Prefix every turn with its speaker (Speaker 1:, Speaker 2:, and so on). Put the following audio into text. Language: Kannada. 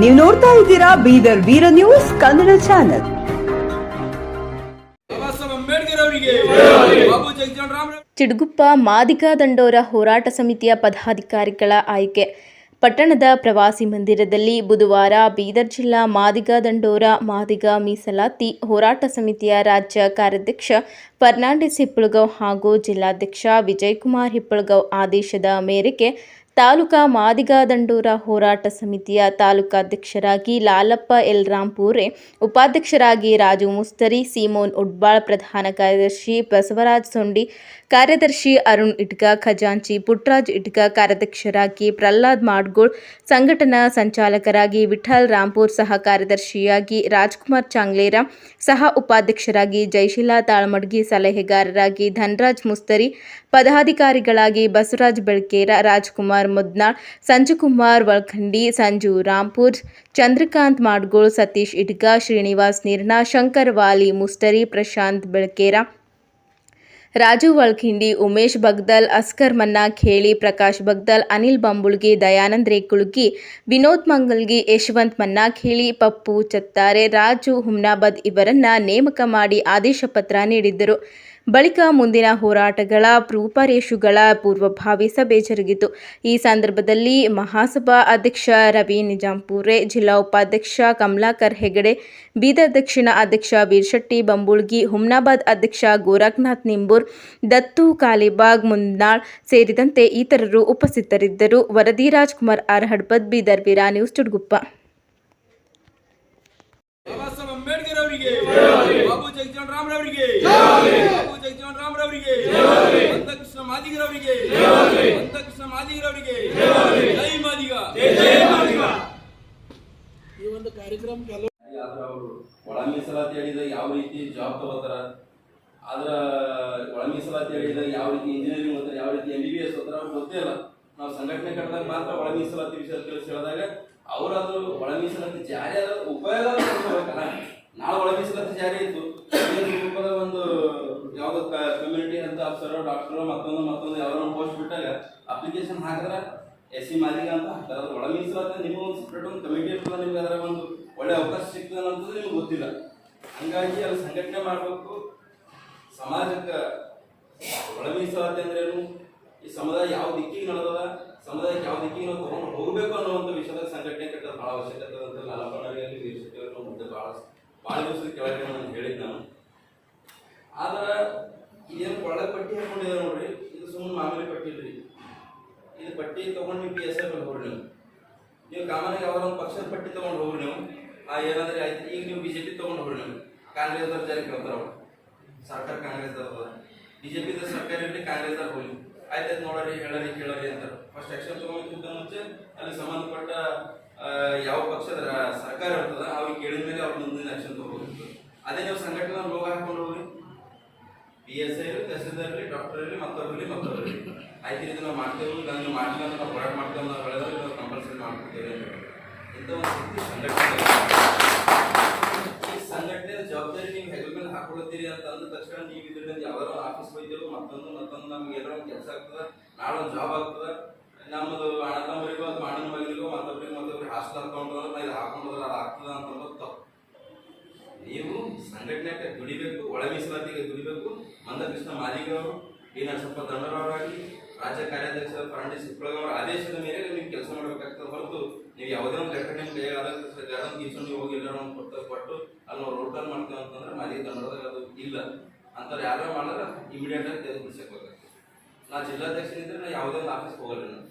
Speaker 1: ನೀವು ನೋಡ್ತಾ ಇದ್ದೀರಾ ಬೀದರ್ ವೀರ ನ್ಯೂಸ್ ಕನ್ನಡ ಚಾನೆಲ್.
Speaker 2: ಚಿಡುಗುಪ್ಪ ಮಾದಿಗ ದಂಡೋರ ಹೋರಾಟ ಸಮಿತಿಯ ಪದಾಧಿಕಾರಿಗಳ ಆಯ್ಕೆ. ಪಟ್ಟಣದ ಪ್ರವಾಸಿ ಮಂದಿರದಲ್ಲಿ ಬುಧವಾರ ಬೀದರ್ ಜಿಲ್ಲಾ ಮಾದಿಗ ದಂಡೋರ ಮಾದಿಗ ಮೀಸಲಾತಿ ಹೋರಾಟ ಸಮಿತಿಯ ರಾಜ್ಯ ಕಾರ್ಯಾಧ್ಯಕ್ಷ ಫರ್ನಾಂಡಿಸ್ ಹಿಪ್ಪಳಗೌ ಹಾಗೂ ಜಿಲ್ಲಾಧ್ಯಕ್ಷ ವಿಜಯಕುಮಾರ್ ಹಿಪ್ಪಳಗೌ ಆದೇಶದ ಮೇರೆಗೆ ತಾಲೂಕಾ ಮಾದಿಗ ದಂಡೂರ ಹೋರಾಟ ಸಮಿತಿಯ ತಾಲೂಕಾಧ್ಯಕ್ಷರಾಗಿ ಲಾಲಪ್ಪ ಎಲ್ ರಾಂಪೂರೆ, ಉಪಾಧ್ಯಕ್ಷರಾಗಿ ರಾಜು ಮುಸ್ತರಿ, ಸೀಮೋನ್ ಉಡ್ಬಾಳ್, ಪ್ರಧಾನ ಕಾರ್ಯದರ್ಶಿ ಬಸವರಾಜ್ ಸೊಂಡಿ, ಕಾರ್ಯದರ್ಶಿ ಅರುಣ್ ಇಟ್ಗ ಖಜಾಂಚಿ ಪುಟ್ರಾಜ್ ಇಟ್ಗ ಕಾರ್ಯಾಧ್ಯಕ್ಷರಾಗಿ ಪ್ರಹ್ಲಾದ್ ಮಾಡ್ಗೋಳ್, ಸಂಘಟನಾ ಸಂಚಾಲಕರಾಗಿ ವಿಠಲ್ ರಾಂಪೂರ್, ಸಹ ಕಾರ್ಯದರ್ಶಿಯಾಗಿ ರಾಜ್ಕುಮಾರ್ ಚಾಂಗ್ಲೇರ, ಸಹ ಉಪಾಧ್ಯಕ್ಷರಾಗಿ ಜಯಶೀಲಾ ತಾಳ್ಮಡ್ಗಿ ಸಲಹೆಗಾರರಾಗಿ ಧನ್ರಾಜ್ ಮುಸ್ತರಿ ಪದಾಧಿಕಾರಿಗಳಾಗಿ ಬಸವರಾಜ್ ಬೆಳ್ಕೇರ ರಾಜ್ಕುಮಾರ್ ಮುದ್ನಾಳ್ ಸಂಜುಕುಮಾರ್ ವಳ್ಖಂಡಿ ಸಂಜು ರಾಂಪುರ್ ಚಂದ್ರಕಾಂತ್ ಮಾಡ್ಗೋಳ್ ಸತೀಶ್ ಇಟ್ಗ ಶ್ರೀನಿವಾಸ್ ನಿರ್ನಾ ಶಂಕರ್ ವಾಲಿ ಮುಸ್ತರಿ ಪ್ರಶಾಂತ್ ಬೆಳ್ಕೇರ ರಾಜು ವಳ್ಖಿಂಡಿ ಉಮೇಶ್ ಬಗ್ದಲ್, ಅಸ್ಕರ್ ಮನ್ನಾ, ಖೇಳಿ, ಪ್ರಕಾಶ್ ಬಗ್ದಲ್, ಅನಿಲ್ ಬಂಬುಳ್ಗಿ, ದಯಾನಂದ್ ರೇಕುಳ್ಗಿ, ವಿನೋದ್ ಮಂಗಲ್ಗಿ, ಯಶವಂತ್ ಮನ್ನಾ, ಖೇಳಿ, ಪಪ್ಪು, ಚತ್ತಾರೆ, ರಾಜು ಹುಮ್ನಾಬದ್ ಇವರನ್ನ ನೇಮಕ ಮಾಡಿ ಆದೇಶ ಪತ್ರ ನೀಡಿದ್ದರು. ಬಳಿಕ ಮುಂದಿನ ಹೋರಾಟಗಳ ರೂಪರೇಷುಗಳ ಪೂರ್ವಭಾವಿ ಸಭೆ ಜರುಗಿತು. ಈ ಸಂದರ್ಭದಲ್ಲಿ ಮಹಾಸಭಾ ಅಧ್ಯಕ್ಷ ರವಿ ನಿಜಾಂಪುರೆ, ಜಿಲ್ಲಾ ಉಪಾಧ್ಯಕ್ಷ ಕಮಲಾಕರ್ ಹೆಗಡೆ ಬೀದರ್ ದಕ್ಷಿಣ ಅಧ್ಯಕ್ಷ ವೀರ್ಶೆಟ್ಟಿ ಬಂಬುಳ್ಗಿ, ಹುಮ್ನಾಬಾದ್ ಅಧ್ಯಕ್ಷ ಗೋರಖ್ನಾಥ್ ನಿಂಬೂರ್, ದತ್ತು ಕಾಲಿಬಾಗ್ ಮುನ್ನಾಳ್ ಸೇರಿದಂತೆ ಇತರರು ಉಪಸ್ಥಿತರಿದ್ದರು. ವರದಿ ರಾಜ್ಕುಮಾರ್ ಆರ್ ಹಡ್ಪದ್ ಬೀದರ್ ವೀರಾ ನ್ಯೂಸ್ ಚುಡ್ಗುಪ್ಪ
Speaker 3: ಬಾಬಾ ಅವರಿಗೆ, ಬಾಬು ಜಗಜೀವನ್ ರಾಮರವರಿಗೆ. ಅವರಿಗೆ ಬಾಬು ಜಗಜೀವನ್ ರಾಮ್ ಅವರಿಗೆ ಕೃಷ್ಣ ಮಾದಿಗರವರಿಗೆ. ಜೈ ಮಾದಿಗ. ಜೈ ಮಾದಿಗ.
Speaker 4: ಆದ್ರ ಅವರು ಒಳ ಮೀಸಲಾತಿ ಹೇಳಿದ ಯಾವ ರೀತಿ ಜಾಬ್ ತಗೋತಾರ? ಆದ್ರ ಒಳ ಮೀಸಲಾತಿ ಹೇಳಿದ ಯಾವ ರೀತಿ ಇಂಜಿನಿಯರಿಂಗ್ ಓದ್ತಾರೆ ಯಾವ ರೀತಿ ಎಂ ಬಿ ಬಿ ಎಸ್ ಓದ್ತಾರ ಅವ್ರು ಗೊತ್ತೇ ಇಲ್ಲ. ನಾವು ಸಂಘಟನೆ ಕಟ್ಟಿದಾಗ ಮಾತ್ರ ಒಳ ಮೀಸಲಾತಿ ವಿಷಯ ತಿಳಿಸಿ ಹೇಳಿದಾಗ ಅವರದು ಒಳ ಮೀಸಲಾತಿ ಜಾರಿ ಆದ ಉಪಯೋಗ ನಾಳೆ ಒಳ ಮೀಸಲಾತಿ ಜಾರಿ ಇತ್ತು ಇದ್ರ ರೂಪದ ಒಂದು ಯಾವ್ದೋ ಅಂತ ಅಫ್ಸರ್ ಡಾಕ್ಟರ್, ಮತ್ತೊಂದು ಮತ್ತೊಂದು ಯಾವ್ದೋ ಪೋಸ್ಟ್ ಬಿಟ್ಟಾಗ ಅಪ್ಲಿಕೇಶನ್ ಹಾಕಿದ್ರೆ ಎಸ್ ಸಿ ಮಾದಿಗ ಅಂತ ಹಾಕ್ತಾರೆ. ಅದು ಒಳ ಮೀಸಲಾತಿ ನಿಮ್ಗೆ ಒಂದು ಸಪ್ರೇಟ್ ಒಂದು ಕಮಿಟಿ ಇರ್ತದೆ ನಿಮ್ಗೆ ಅದರ ಒಂದು ಒಳ್ಳೆ ಅವಕಾಶ ಸಿಗ್ತದೆ ಅನ್ನೋದು ನಿಮ್ಗೆ ಗೊತ್ತಿಲ್ಲ. ಹಂಗಾಗಿ ಅಲ್ಲಿ ಸಂಘಟನೆ ಮಾಡಬೇಕು. ಸಮಾಜಕ್ಕೆ ಒಳ ಮೀಸಲಾತಿ ಅಂದ್ರೇನು ಈ ಸಮುದಾಯ ಯಾವ ದಿಕ್ಕಿಗೆ ನಡೆದದ, ಸಮುದಾಯಕ್ಕೆ ಯಾವ ದಿಕ್ಕಿಗೆ ನಾವು ತಗೊಂಡು ಹೋಗಬೇಕು ಅನ್ನುವಂಥ ವಿಷಯದ ಸಂಘಟನೆ ಕಟ್ಟೋದು ಬಹಳ ಅವಶ್ಯಕತೆ ಅಂತ ಲಾಲಪ್ಪನವರಿಗೆ ವೀರಶಕ್ತಿಯವರು ಮುಂದೆ ಭಾಳ ಭಾಳ ದಿವಸದ ಕೆಳಗೆ ನಾನು ಹೇಳಿದ್ ನಾನು. ಆದ್ರೆ ಒಳಗೆ ಪಟ್ಟಿ ಹಾಕೊಂಡಿದ್ದಾರೆ ನೋಡ್ರಿ. ಇದು ಸುಮ್ಮನೆ ಮಾಮೂಲಿ ಪಟ್ಟಿ ಇಲ್ರಿ. ಇದು ಪಟ್ಟಿ ತಗೊಂಡು ನೀವು ಪಿ ಎಸ್ ಐ ಮೇಲೆ ಹೋಗ್ರಿ ನೀವು. ನೀವು ಕಾಮನಾಗಿ ಒಂದು ಪಕ್ಷದ ಪಟ್ಟಿ ತಗೊಂಡು ಹೋಗ್ರಿ ನೀವು. ಆ ಏನಂದ್ರೆ ಆಯ್ತು, ಈಗ ನೀವು ಬಿ ಜೆ ಪಿ ತಗೊಂಡು ಹೋಗ್ರಿ ನೀವು. ಕಾಂಗ್ರೆಸ್ ಅವ್ರ ಜಾರಿ ಕೇಳ್ತಾರ ಸರ್ಕಾರ ಬಿ ಜೆ ಪಿದ ಸರ್ಕಾರ ಇರಲಿ ಕಾಂಗ್ರೆಸ್ದವ್ರು ಹೋಗ್ಲಿ. ಆಯ್ತು ನೋಡರಿ, ಹೇಳರಿ, ಕೇಳರಿ ಅಂತಾರೆ. ಫಸ್ಟ್ ಆಕ್ಷನ್ ತಗೊಂಡ್ಕಿಂತ ಮುಂಚೆ ಅಲ್ಲಿ ಸಂಬಂಧಪಟ್ಟ ಯಾವ ಪಕ್ಷದ ಸರ್ಕಾರ ಇರ್ತದ, ಅವ್ರಿಗೆ ಕೇಳಿದ ಮೇಲೆ ಅವ್ರ ಮುಂದಿನ ಆಕ್ಷನ್ ತಗೋಬೇಕು. ಅದೇ ನೀವು ಸಂಘಟನೆ ಲೋಗ ಹಾಕೊಂಡು ಹೋಗ್ರಿ. ಪಿ ಎಸ್ ಐ ಇರಲಿ ಡಾಕ್ಟರ್ ಇರಲಿ ಮತ್ತೊಬ್ಬರು ಇರಲಿ ಆಯ್ತು ಇದು ನಾವು ಮಾಡ್ತೇವೆ ನೀವು ಮಾಡಿಲ್ಲ ಅಂತ ನಾವು ಹೋರಾಟ ಮಾಡ್ತೇವೆ ನಾವು ಹೇಳಿದ್ರೆ ನಾವು ಕಂಪಲ್ಸರಿ ಮಾಡ್ಕೊಡ್ತೇವೆ ಇಂಥ ಒಂದು ಸ್ಥಿತಿ ಸಂಘಟನೆ ಈ ಸಂಘಟನೆ ಜವಾಬ್ದಾರಿ ನೀವು ಹೆಗಲ ಮೇಲೆ ಹಾಕೊಳ್ತೀರಿ ಅಂತ ಅಂದ ತಕ್ಷಣ ನೀವು ಇದರಿಂದ ಯಾವ್ದಾರ ಆಫೀಸ್ ಹೋಯ್ತೇವೆ ಮತ್ತೊಂದು ಮತ್ತೊಂದು ನಮ್ಗೆ ಏನೋ ಒಂದು ಕೆಲಸ ಆಗ್ತದೆ, ನಾಳೆ ಒಂದು ಜಾಬ್ ಆಗ್ತದೆ, ನಮ್ಮದು ನೀವು ಸಂಘಟನೆಗೆ ದುಡಿಬೇಕು, ಒಳ ಮೀಸಲಾತಿಗೆ ದುಡಿಬೇಕು. ಮಂದಕೃಷ್ಣ ಮಾದಿಗವರು ಡಿ ನರಸಪ್ಪ ದಂಡರವರಾಗಿ ರಾಜ್ಯ ಕಾರ್ಯಾಧ್ಯಕ್ಷ ಫರ್ನಾಂಡಿಸ್ ಅವರ ಆದೇಶದ ಮೇಲೆ ನೀವು ಕೆಲಸ ಮಾಡಬೇಕಾಗ್ತದೆ ಹೊರತು ನೀವು ಯಾವುದೇ ಒಂದು ಲೆಕ್ಕ ನಿಮ್ಮ ಹೋಗಿ ಎಲ್ಲರೂ ಒಂದು ಕೊಟ್ಟು ಕೊಟ್ಟು ಅಲ್ಲಿ ನಾವು ರೋಟರ್ ಮಾಡ್ತೇವೆ ಅಂತಂದ್ರೆ ಮಾದಿ ದಂಡದಾಗ ಅದು ಇಲ್ಲ. ಅಂತಾರೆ ಯಾರೋ ಮಾಡಿದ್ರೆ ಇಮಿಡಿಯೇಟ್ ಆಗಿ ತೆಗೆದು ಬಿಡಿಸಬೇಕಾಗ್ತದೆ ನಾ ಜಿಲ್ಲಾಧ್ಯಕ್ಷನಿದ್ರೆ ನಾ ಯಾವುದೇ ಒಂದು ಆಫೀಸ್ ಹೋಗಲ್ಲ ನಾನು.